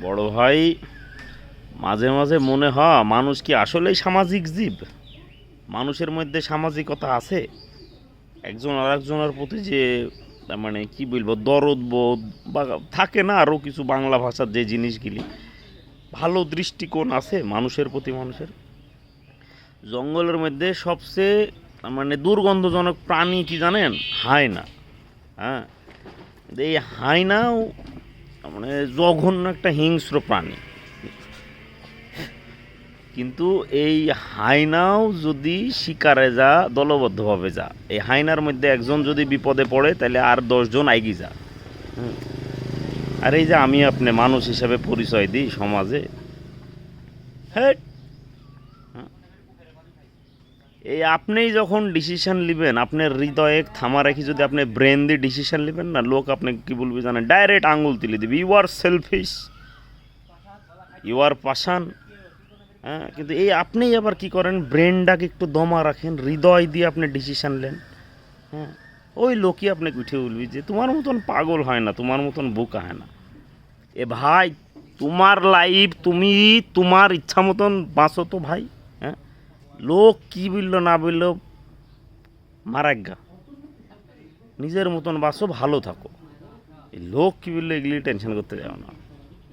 বড় ভাই, মাঝে মাঝে মনে হয় মানুষ কি আসলেই সামাজিক জীব? মানুষের মধ্যে সামাজিকতা আছে? একজন আর একজনের প্রতি যে মানে কি বলব, দরদ বোধ বা থাকে না আরও কিছু বাংলা ভাষার যে জিনিসগুলি, ভালো দৃষ্টিকোণ আছে মানুষের প্রতি মানুষের? জঙ্গলের মধ্যে সবচেয়ে মানে দুর্গন্ধজনক প্রাণী কি জানেন? হায়না। হ্যাঁ? এই হায়নাও মানে জঘন্য একটা হিংস্র প্রাণী কিন্তু এই হাইনাও যদি শিকারে যা, দলবদ্ধভাবে যা, এই হাইনার মধ্যে একজন যদি বিপদে পড়ে, তাহলে আর দশজন আইগি যা। আর এই যে আমি আপনি মানুষ হিসাবে পরিচয় দিই সমাজে হ্যাঁ এই আপনিই যখন ডিসিশন নেবেন আপনার হৃদয়ে থামা রাখি যদি আপনি ব্রেন দিয়ে ডিসিশন নেবেন না, লোক আপনি কি বলবে জানেন? ডাইরেক্ট আঙুল তুলে দিবে। You are selfish you are পাশান হ্যাঁ কিন্তু এই আপনিই আবার কি করেন? ব্রেনটাকে একটু দমা রাখেন, হৃদয় দিয়ে আপনি ডিসিশন নেন। হ্যাঁ ওই লোকই আপনাকে উঠে বলবি যে, তোমার মতন পাগল হয় না, তোমার মতন বোকা হয় না। এ ভাই, তোমার লাইফ তুমি তোমার ইচ্ছা মতন বাঁচো তো ভাই। লোক কি বলল, না বলল মারাজ্ঞা নিজের মতন বাসো, ভালো থাকো। লোক কি বলল এগুলি টেনশন করতে যাও না।